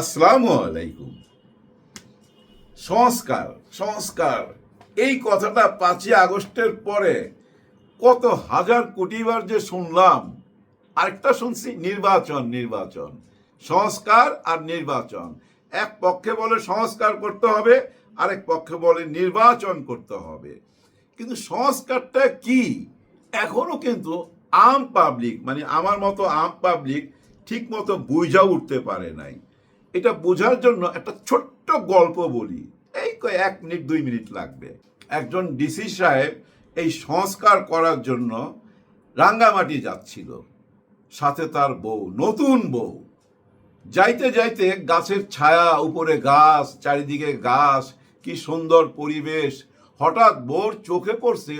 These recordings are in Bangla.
আসসালামু আলাইকুম। সংস্কার সংস্কার। এই কথাটা পাঁচই আগস্টের পরে কত হাজার কোটিবার যে শুনলাম, আরেকটা শুনছি, নির্বাচন নির্বাচন। সংস্কার আর নির্বাচন। এক পক্ষে বলে সংস্কার করতে হবে, আরেক পক্ষে বলে নির্বাচন করতে হবে। কিন্তু সংস্কারটা কি? এখনও কিন্তু আম পাবলিক মানে আমার মতো আম পাবলিক ঠিক মতো বুঝা উঠতে পারে নাই। এটা বোঝার জন্য একটা ছোট্ট গল্প বলি। এই এক মিনিট, দুই মিনিট লাগবে। একজন ডিসি সাহেব এই সংস্কার করার জন্য রাঙ্গামাটি যাচ্ছিল। সাথে তার বউ, নতুন বউ। যাইতে যাইতে গাছের ছায়া, উপরে গাছ, চারিদিকে গাছ, কি সুন্দর পরিবেশ। হঠাৎ বোর চোখে পড়ছে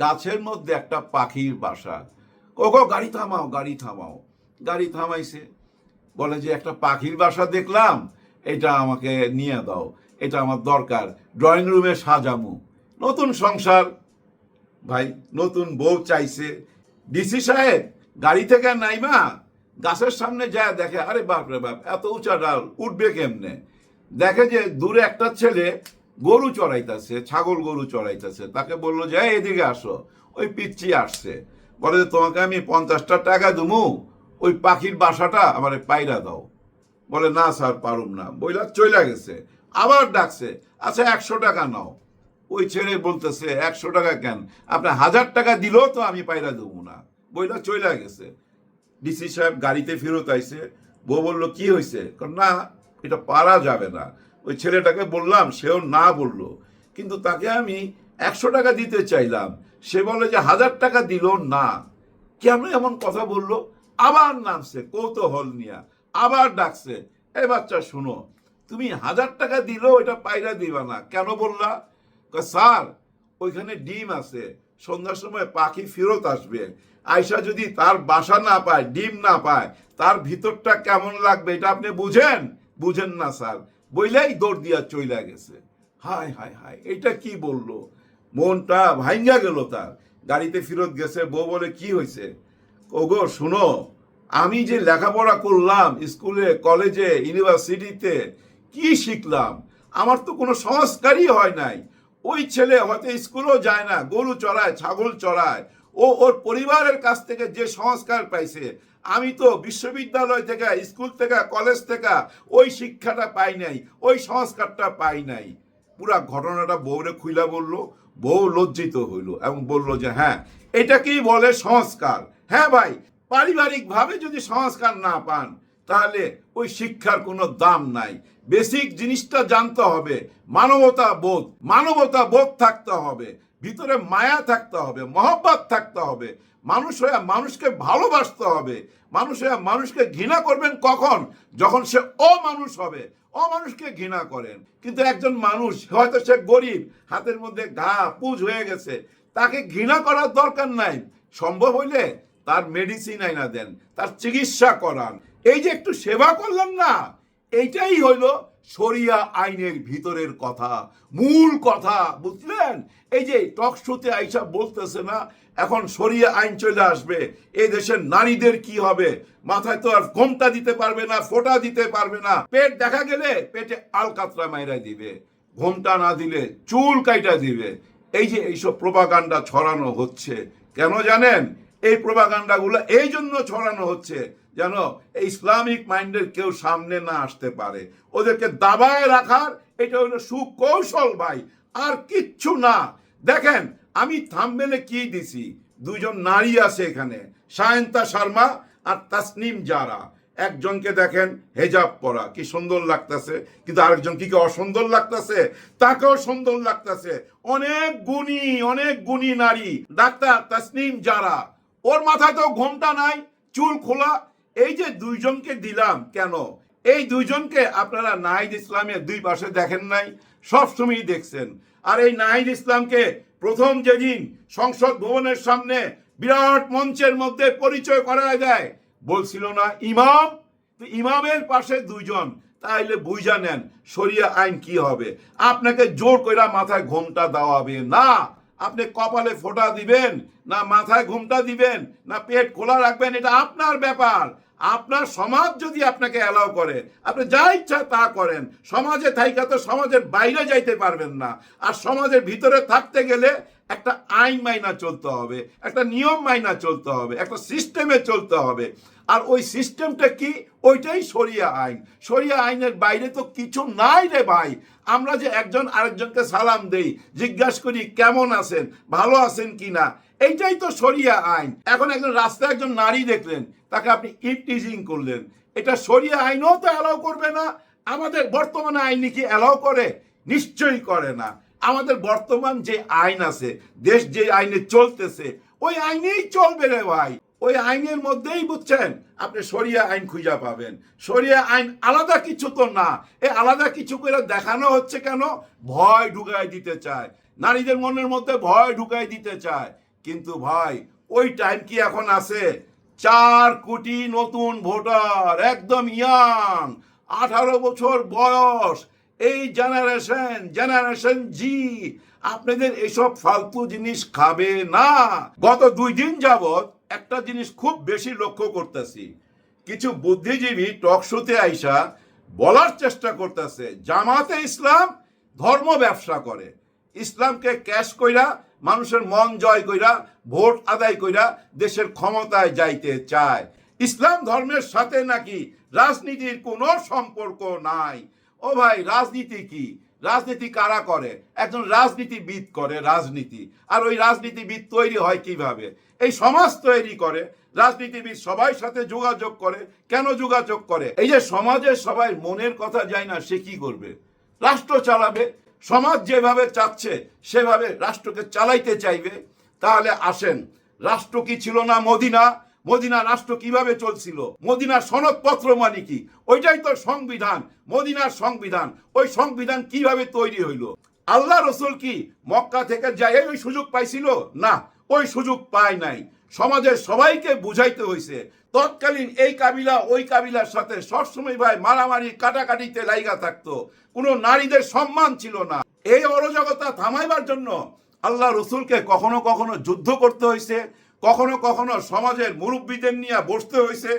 গাছের মধ্যে একটা পাখির বাসা। ওগো, গাড়ি থামাও গাড়ি থামাও। গাড়ি থামাইছে। বলে যে একটা পাখির বাসা দেখলাম এটা আমাকে নিয়ে দাও এটা আমার দরকার। ড্রয়িং রুমে সাজামু। নতুন সংসার ভাই নতুন বউ চাইছে। ডিসি সাহেব গাড়ি থেকে নাইমা গাছের সামনে যায় দেখে আরে বাপ রে বাপ এত উঁচা ডাল উঠবে কেমনে? দেখে যে দূরে একটা ছেলে গরু চড়াইতেছে ছাগল গরু চড়াইতেছে। তাকে বলল যে "এই, এদিকে আসো। ওই পিচ্ছি আসছে। বলে তোমাকে আমি পঞ্চাশটা টাকা দুমু ওই পাখির বাসাটা আমার পায়রা দাও। বলে, না স্যার, পারুম না। বইলা চইলা গেছে। আবার ডাকছে আচ্ছা একশো টাকা নাও। ওই ছেলে বলতেছে, একশো টাকা কেন? আপনি হাজার টাকা দিলেও তো আমি পায়রা দেবো না। বইলা চইলা গেছে। ডিসি সাহেব গাড়িতে ফেরত আইছে। বউ বলল, কি হয়েছে না, এটা পারা যাবে না। ওই ছেলেটাকে বললাম, সেও না বলল। কিন্তু তাকে আমি একশো টাকা দিতে চাইলাম। সে বলে যে, হাজার টাকা দিল না। কেন এমন কথা বলল? আবার নামছে, কৌতূহল নিয়ে, আবার ডাকছে। এ বাচ্চা, শুনো, তুমি হাজার টাকা দিলেও এটা পায়রা দিবা না। কেন বললা? স্যার, ওইখানে ডিম আছে, সন্ধ্যার সময় পাখি ফেরত আসবে। আয়সা যদি তার বাসা না পায়, ডিম না পায়, তার ভিতরটা কেমন লাগবে এটা আপনি বুঝেন? বুঝেন না, স্যার। বইলেই দৌড় দিয়া চইলা গেছে। হায় হায় হায় এটা কি বলল? মনটা ভাঙ্গা গেল তার। গাড়িতে ফেরত গেছে, বউ বলে, কি হয়েছে ওগো, শুনো, আমি যে লেখাপড়া করলাম স্কুলে, কলেজে, ইউনিভার্সিটিতে, কি শিখলাম? আমার তো কোনো সংস্কারই হয় নাই। ওই ছেলে হয়তো স্কুলও যায় না, গরু চড়ায়, ছাগল চড়ায়। ও ওর পরিবারের কাছ থেকে যে সংস্কার পাইছে, আমি তো বিশ্ববিদ্যালয় থেকে, স্কুল থেকে, কলেজ থেকে ওই শিক্ষাটা পাই নাই, ওই সংস্কারটা পাই নাই। পুরা ঘটনাটা বউরে খুইলা বলল, বউ লজ্জিত হইল এবং বলল যে হ্যাঁ এটাকেই বলে সংস্কার? হ্যাঁ ভাই, পারিবারিকভাবে যদি সংস্কার না পান, তাহলে ওই শিক্ষার কোনো দাম নাই। বেসিক জিনিসটা জানতে হবে, মানবতা বোধ মানবতা বোধ থাকতে হবে, ভিতরে মায়া থাকতে হবে, মহব্বত থাকতে হবে। মানুষ হয়ে মানুষকে ভালোবাসতে হবে, মানুষ হয়ে মানুষকে ঘৃণা করবেন কখন? যখন সে অমানুষ হবে, অমানুষকে ঘৃণা করেন। কিন্তু একজন মানুষ, হয়তো সে গরিব, হাতের মধ্যে ঘা, পুজ হয়ে গেছে, তাকে ঘৃণা করার দরকার নাই। সম্ভব হইলে তার মেডিসিন আইনা দেন, তার চিকিৎসা করান। এই যে একটু সেবা করলাম না, এইটাই হইল সরিয়া আইনের ভিতরের কথা, মূল কথা, বুঝলেন? এই যে টক শোতে আইসা বলতেছে না, এখন শরিয়া আইন চলে আসবে, এই দেশের নারীদের কি হবে? মাথায় তো আর ঘোমটা দিতে পারবে না, ফোঁটা দিতে পারবে না। পেট দেখা গেলে পেটে আলকাতরা মাইরা দিবে, ঘোমটা না দিলে চুল কাইটা দিবে। এই যে এইসব প্রভাকাণ্ডা ছড়ানো হচ্ছে, কেন জানেন? এই প্রভাকাণ্ডাগুলো এই জন্য ছড়ানো হচ্ছে যেন এই ইসলামিক মাইন্ডের কেউ সামনে না আসতে পারে। ওদেরকে দাবায় রাখার এটা হলো সুকৌশল ভাই, আর কিচ্ছু না। দেখেন, আমি থামবেলে কি দিছি? দুজন নারী আছে এখানে, সায়ন্তা শর্মা আর তাসনিম জারা। একজনকে দেখেন হেজাব পরা, কি সুন্দর লাগতেছে, কিন্তু আরেকজন কি কি অসুন্দর লাগতেছে? তাকেও সুন্দর লাগতেছে। অনেক গুণী অনেক গুণী নারী। ডাক্তার তাসনিম যারা ওর মাথায় তো ঘোমটা নাই, চুল খোলা। এই যে দুইজনকে দিলাম, কেন? এই দুইজনকে আপনারা নাহিদ ইসলামের দুই পাশে দেখেন নাই সবসময় দেখছেন। আর এই নাহিদ ইসলামকে প্রথম যেদিন সংসদ ভবনের সামনে বিরাট মঞ্চের মধ্যে পরিচয় করা দেয়, বলছিল না, ইমাম? তো ইমামের পাশে দুইজন, তাইলে বুঝা নেন সরিয়া আইন কি হবে? আপনাকে জোর কইরা মাথায় ঘোমটা দেওয়াবে না। আপনি কপালে ফোটা দিবেন, না মাথায় ঘুমটা দিবেন, না পেট খোলা রাখবেন, এটা আপনার ব্যাপার। আপনার সমাজ যদি আপনাকে অ্যালাউ করে, আপনি যা ইচ্ছা তা করেন। সমাজে থাইকা তো সমাজের বাইরে যাইতে পারবেন না। আর সমাজের ভিতরে থাকতে গেলে একটা আইন মাইনা চলতে হবে, একটা নিয়ম মাইনা চলতে হবে, একটা সিস্টেমে চলতে হবে। আর ওই সিস্টেমটা কি? ওইটাই সরিয়া আইন। সরিয়া আইনের বাইরে তো কিছু নাই রে ভাই। আমরা যে একজন আরেকজনকে সালাম দেই, জিজ্ঞাসা করি, কেমন আছেন? ভালো আছেন কিনা এইটাই তো সরিয়া আইন। এখন একজন রাস্তায় একজন নারী দেখলেন, তাকে আপনি ইপটিজিং করলেন। এটা সরিয়া আইনও তো অ্যালাউ করবে না। আমাদের বর্তমানে আইনে কি অ্যালাউ করে? নিশ্চয়ই করে না। আমাদের বর্তমান যে আইন আছে, দেশ যে আইনে চলতেছে, ওই আইনেই চলবে রে ভাই। ওই আইনের মধ্যেই বুঝছেন, আপনি সরিয়া আইন খুঁজা পাবেন। সরিয়া আইন আলাদা কিছু তো না। এ আলাদা কিছু করে দেখানো হচ্ছে কেন? ভয় ঢুকাই দিতে চায়। নারীদের মনের মধ্যে ভয় ঢুকাই দিতে চায়। কিন্তু ভাই, ওই টাইম কি এখন আছে? চার কোটি নতুন ভোটার, একদম ইয়াং আঠারো বছর বয়স এই জেনারেশন জেনারেশন জি আপনাদের এসব ফালতু জিনিস খাবে না। গত দুই দিন যাবত একটা জিনিস খুব বেশি লক্ষ্য করতেছি। কিছু বুদ্ধিজীবী টক শোতে আইসা বলার চেষ্টা করতেছে, জামাতে ইসলাম ধর্ম ব্যবসা করে। ইসলামকে ক্যাশ কইরা, মানুষের মন জয় কইরা, ভোট আদায় কইরা দেশের ক্ষমতায় যাইতে চায়। ইসলাম ধর্মের সাথে নাকি রাজনীতির কোনো সম্পর্ক নাই। ও ভাই, রাজনীতি কি? রাজনীতি কারা করে? একজন রাজনীতিবিদ করে রাজনীতি। আর ওই রাজনীতিবিদ তৈরি হয় কীভাবে? এই সমাজ তৈরি করে, রাজনীতিবিদ সবাই সাথে যোগাযোগ করে। কেন যোগাযোগ করে? এই যে সমাজের সবাই মনের কথা যায় না, সে কি করবে? রাষ্ট্র চালাবে। সমাজ যেভাবে চাচ্ছে, সেভাবে রাষ্ট্রকে চালাইতে চাইবে। তাহলে আসেন, রাষ্ট্র কি ছিল না মদিনা? মদিনা রাষ্ট্র কীভাবে চলছিল? মদিনার সনদপত্র মানে কি? ওইটাই তো সংবিধান। মদিনার সংবিধান। ওই সংবিধান কীভাবে তৈরি হইল? আল্লাহ রসুল কি মক্কা থেকে যাই ওই সুযোগ পাইছিল? না, ওই সুযোগ পায় নাই। সমাজের সবাইকে বুঝাইতে হয়েছে তৎকালীন এই কাবিলা ওই কাবিলার সাথে সবসময় ভাই মারামারি, কাটাকাটিতে লাইগা থাকতো। কোনো নারীদের সম্মান ছিল না। এই অরাজকতা থামাইবার জন্য আল্লাহ রসুলকে কখনো কখনো যুদ্ধ করতে হয়েছে কখনো কখনো সমাজের মুরব্বীদের নিয়ে বসতে হয়েছে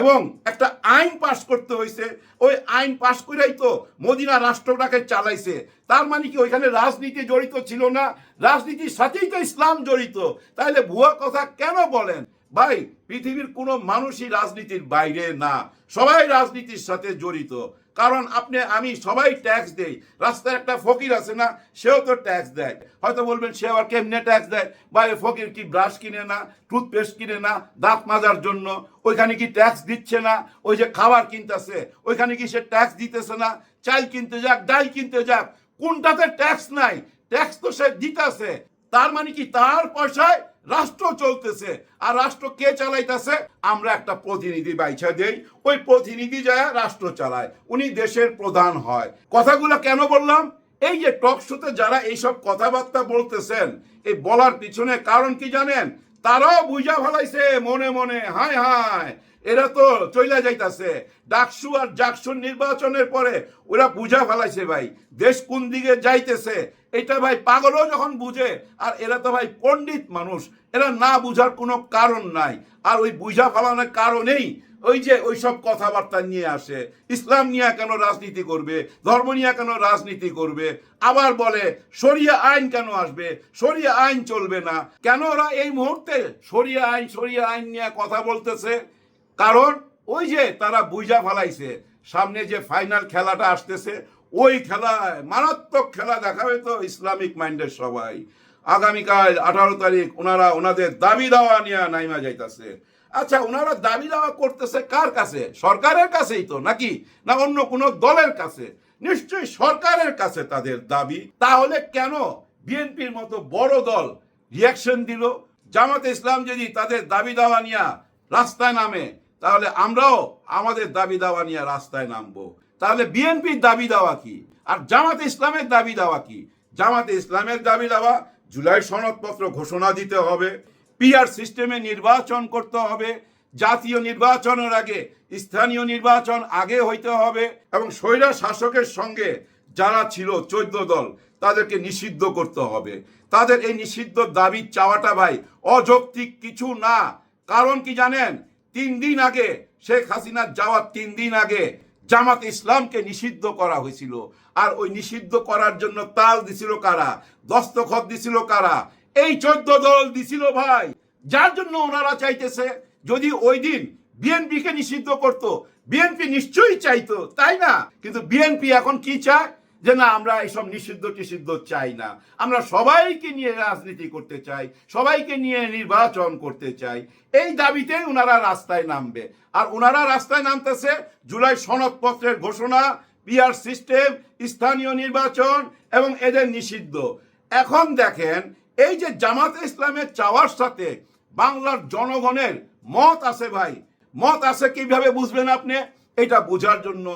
এবং একটা আইন পাশ করতে হয়েছে। ওই আইন পাশ করেই তো মদিনা রাষ্ট্রটাকে চালাইছে। তার মানে কি ওইখানে রাজনীতি জড়িত ছিল না? রাজনীতির সাথেই তো ইসলাম জড়িত। তাহলে ভুয়া কথা কেন বলেন? ভাই, পৃথিবীর কোনো মানুষই রাজনীতির বাইরে না। সবাই রাজনীতির সাথে জড়িত। কারণ আপনি, আমি সবাই ট্যাক্স দেই। রাস্তায় একটা ফকির আছে না, সেও তো ট্যাক্স দেয়। হয়তো বলবেন, সে আবার কেমনে ট্যাক্স দেয়? বা এই ফকির কি ব্রাশ কিনে না টুথপেস্ট কিনে না, দাঁত মাজার জন্য? ওইখানে কি ট্যাক্স দিচ্ছে না? ওই যে খাবার কিনতেছে, ওইখানে কি সে ট্যাক্স দিতেছে না? চাল কিনতে যাক, ডাল কিনতে যাক, কোনটাতে ট্যাক্স নাই? ট্যাক্স তো সে দিতেছে। তার মানে কি তার পয়সায় রাষ্ট্র চলতেছে। আর রাষ্ট্র কে চালাইতেছে? আমরা একটা প্রতিনিধি বাইছা দেই। ওই প্রতিনিধি যায় রাষ্ট্র চালায়। উনি দেশের প্রধান হয়। কথাগুলো কেন বললাম? এই যে টক শোতে যারা এইসব কথাবার্তা বলতেছেন, এই বলার পিছনে কারণ কি জানেন? তারাও বুঝা ফেলাইছে মনে মনে, হায় হায়। এরা তো চইলা যাইতাছে। ডাকসু আর জাকসুর নির্বাচনের পরে ওরা বুঝা ফেলাইছে ভাই, দেশ কোন দিকে যাইতেছে। এটা ভাই পাগলও যখন বুঝে, আর এরা তো ভাই পণ্ডিত মানুষ, এরা না বুঝার কোনো কারণ নাই। আর ওই বুঝা ফেলানোর কারণেই ওই যে ওই সব কথাবার্তা নিয়ে আসে। ইসলাম নিয়ে কেন রাজনীতি করবে? ধর্ম নিয়ে কেন রাজনীতি করবে? আবার বলে সরিয়া আইন কেন আসবে? সরিয়া আইন চলবে না। কেন ওরা এই মুহূর্তে সরিয়া আইন সরিয়া আইন নিয়ে কথা বলতেছে? কারণ ওই যে তারা বুঝা ফেলাইছে, সামনে যে ফাইনাল খেলাটা আসতেছে, ওই খেলায় মারাত্মক খেলা দেখাবে তো ইসলামিক মাইন্ডের সবাই। আগামীকাল আঠারো তারিখ ওনারা ওনাদের দাবি দাওয়া নিয়ে নাইমা যাইতাছে। আচ্ছা ওনারা দাবি দাওয়া করতেছে কার কাছে? সরকারের কাছেই তো নাকি? না অন্য কোনো দলের কাছে? নিশ্চয়ই সরকারের কাছে তাদের দাবি। তাহলে কেন বিএনপির মতো বড় দল রিয়াকশন দিল? জামাতে ইসলাম যদি তাদের দাবি দাওয়া নিয়ে রাস্তায় নামে তাহলে আমরাও আমাদের দাবি দাওয়া নিয়ে রাস্তায় নামবো। তাহলে বিএনপির দাবি দাওয়া কি? আর জামাতে ইসলামের দাবি দাওয়া কি? জামাতে ইসলামের দাবি দাওয়া, জুলাই সনদপত্র ঘোষণা দিতে হবে, পিআর সিস্টেমে নির্বাচন করতে হবে, জাতীয় নির্বাচনের আগে স্থানীয় নির্বাচন আগে হইতে হবে, এবং স্বৈরা শাসকের সঙ্গে যারা ছিল চোদ্দ দল, তাদেরকে নিষিদ্ধ করতে হবে। তাদের এই নিষিদ্ধ দাবি চাওয়াটা ভাই অযৌক্তিক কিছু না। কারণ কি জানেন? তিন দিন আগে শেখ হাসিনার যাওয়ার তিন দিন আগে জামাত ইসলামকে নিষিদ্ধ করা হয়েছিল। আর ওই নিষিদ্ধ করার জন্য তাল দিছিল কারা? দস্তখত দিছিল কারা? এই চোদ্দ দল দিছিল ভাই। যার জন্য ওনারা চাইতেছে, যদি ওই দিন বিএনপিকে নিষিদ্ধ করত, বিএনপি নিশ্চয়ই চাইতো, তাই না? কিন্তু বিএনপি এখন কি চায়? যে না, আমরা এইসব নিষিদ্ধ টিষিদ্ধ চাই না। আমরা সবাইকে নিয়ে রাজনীতি করতে চাই, সবাইকে নিয়ে নির্বাচন করতে চাই। এই দাবিতে ওনারা রাস্তায় নামবে। আর ওনারা রাস্তায় নামতেছে জুলাই সনদপত্রের ঘোষণা, পিআর সিস্টেম, স্থানীয় নির্বাচন এবং এদের নিষিদ্ধ। এখন দেখেন, এই যে জামাত ইসলামের চাওয়ার সাথে বাংলার জনগণের মত আছে ভাই। মত আছে কীভাবে বুঝবেন আপনি? এটা বোঝার জন্য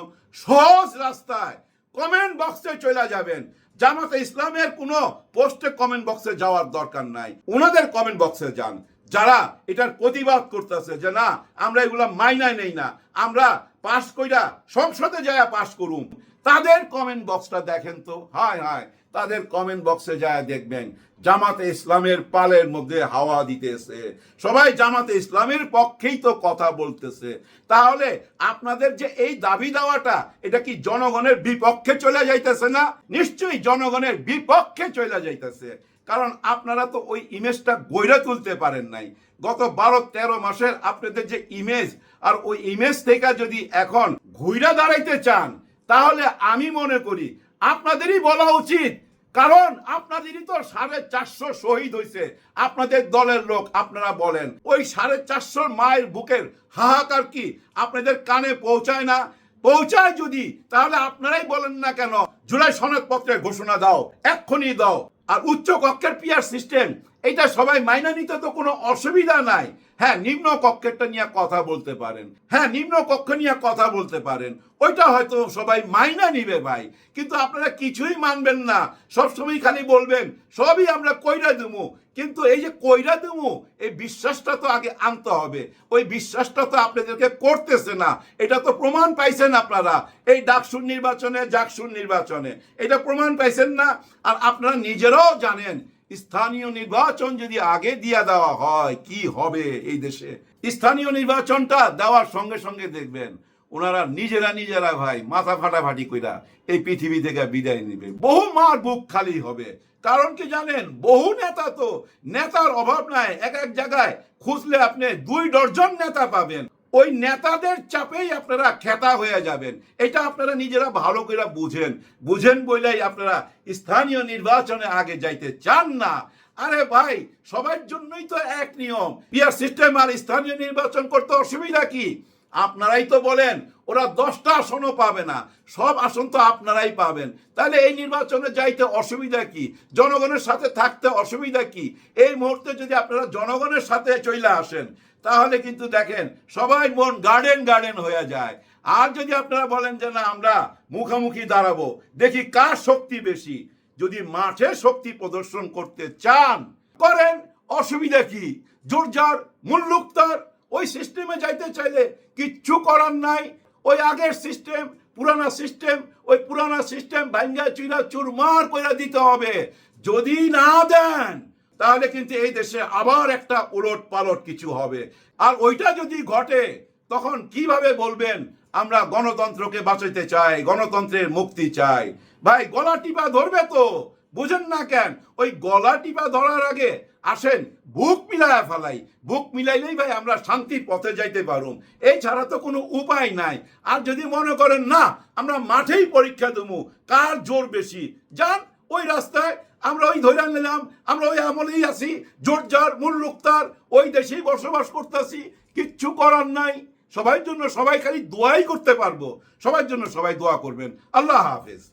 সহজ রাস্তায় কমেন্ট বক্সে চলে যাবেন। জামাতে ইসলামের কোন পোস্টে কমেন্ট বক্সে যাওয়ার দরকার নাই। ওনাদের কমেন্ট বক্সে যান। যারা এটার প্রতিবাদ করতেছে যে না, আমরা এগুলা মাইনায় নেই না, আমরা পাশ কইরা সংসদে যায় পাশ করুম, তাদের কমেন্ট বক্সটা দেখেন তো। হায় হায় তাদের কমেন্ট বক্সে যায়, দেখবেন জামাতে ইসলামের পালের মধ্যে হাওয়া দিতেছে। সবাই জামাতে ইসলামের পক্ষেই তো কথা বলতেছে। তাহলে আপনাদের যে এই দাবি দেওয়াটা, এটা কি জনগণের বিপক্ষে চলে যাইতেছে না? নিশ্চয়ই জনগণের বিপক্ষে চলে যাইতেছে। কারণ আপনারা তো ওই ইমেজটা গইরা তুলতে পারেন নাই। গত বারো তেরো মাসের আপনাদের যে ইমেজ আর ওই ইমেজ থেকে যদি এখন ঘুইরা দাঁড়াইতে চান, তাহলে আমি মনে করি আপনাদেরই বলা উচিত কারণ আপনাদেরই তো সাড়ে চারশো শহীদ হয়েছে আপনাদের দলের লোক আপনারা বলেন। ওই সাড়ে চারশোর মায়ের বুকের হাহাকার কি আপনাদের কানে পৌঁছায় না? পৌঁছায় যদি, তাহলে আপনারাই বলেন না কেন? জুলাই সনদপত্রের ঘোষণা দাও, এক্ষুনি দাও। আর উচ্চ কক্ষের পিয়ার সিস্টেম এটা সবাই মাইনা নিতে তো কোনো অসুবিধা নাই। হ্যাঁ নিম্ন কক্ষেরটা নিয়ে কথা বলতে পারেন। হ্যাঁ নিম্ন কক্ষ নিয়ে কথা বলতে পারেন। ওইটা হয়তো সবাই মাইনা নিবে ভাই। কিন্তু আপনারা কিছুই মানবেন না। সবসময় খালি বলবেন, সবই আমরা কইরা দেবো কিন্তু এই যে কইরা দেবো এই বিশ্বাসটা তো আগে আনতে হবে। ওই বিশ্বাসটা তো আপনাদেরকে করতেছে না। এটা তো প্রমাণ পাইছেন আপনারা। এই ডাকসুর নির্বাচনে, জাকসুর নির্বাচনে। এটা প্রমাণ পাইছেন না? আর আপনারা নিজেরাও জানেন স্থানীয় নির্বাচন যদি আগে দিয়া দেওয়া হয়, কি হবে এই দেশে? স্থানীয় নির্বাচনটা দেওয়ার সঙ্গে সঙ্গে দেখবেন, ওনারা নিজেরা নিজেরা ভাই মাথা ফাটাফাটি কইরা এই পৃথিবী থেকে বিদায় নিবে। বহু মার বুক খালি হবে। কারণ কি জানেন, বহু নেতা তো নেতার অভাব নাই, এক এক জায়গায় খুঁজলে আপনি দুই ডজন নেতা পাবেন। ওই নেতাদের চাপেই আপনারা খেতা হয়ে যাবেন। এটা আপনারা নিজেরা ভালো করে বুঝেন। বুঝেন বলেই আপনারা স্থানীয় নির্বাচনে আগে যাইতে চান না। আরে ভাই, সবার জন্যই তো এক নিয়ম। পিয়ার সিস্টেম আর স্থানীয় নির্বাচন করতে অসুবিধা কি? আপনারাই তো বলেন, ওরা দশটা আসনও পাবে না। সব আসন তো আপনারাই পাবেন। তাহলে এই নির্বাচনে যাইতে অসুবিধা কি? জনগণের সাথে থাকতে অসুবিধা কি? এই মুহূর্তে যদি আপনারা জনগণের সাথে চলে আসেন, তাহলে কিন্তু দেখেন, সবাই মন গার্ডেন গার্ডেন হয়ে যায়। আর যদি আপনারা বলেন যে, না, আমরা মুখোমুখি দাঁড়াবো, দেখি কার শক্তি বেশি। যদি মাঠে শক্তি প্রদর্শন করতে চান, করেন, অসুবিধা কি? জোরজার, মুল্লুকতার ওই সিস্টেমে যাইতে চাইলে কিচ্ছু করার নাই। ওই আগের সিস্টেম পুরানা সিস্টেম ওই পুরানা সিস্টেম ভাঙ্গা চুরা চুরমার করে দিতে হবে। যদি না দেন, তাহলে কিন্তু এই দেশে আবার একটা উলট পালট কিছু হবে। আর ওইটা যদি ঘটে, তখন কীভাবে বলবেন, আমরা গণতন্ত্রকে বাঁচাইতে চাই, গণতন্ত্রের মুক্তি চাই। ভাই, গলা টিপা ধরবে তো। বুঝেন না কেন? ওই গলা টিপা ধরার আগে আসেন, বুক মিলায়া ফেলাই। বুক মিলাইলেই ভাই আমরা শান্তির পথে যাইতে পারুম। এই ছাড়া তো কোনো উপায় নাই। আর যদি মনে করেন, না, আমরা মাঠেই পরীক্ষা দেবো, কার জোর বেশি? যান, ওই রাস্তায় আমরা ওই ধরে নিলাম, আমরা ওই আমলেই আছি। জোরজার মুল্লুকতার ওই দেশেই বসবাস করতেছি, কিচ্ছু করার নাই। সবার জন্য সবাই খালি দোয়াই করতে পারব। সবার জন্য সবাই দোয়া করবেন। আল্লাহ হাফেজ।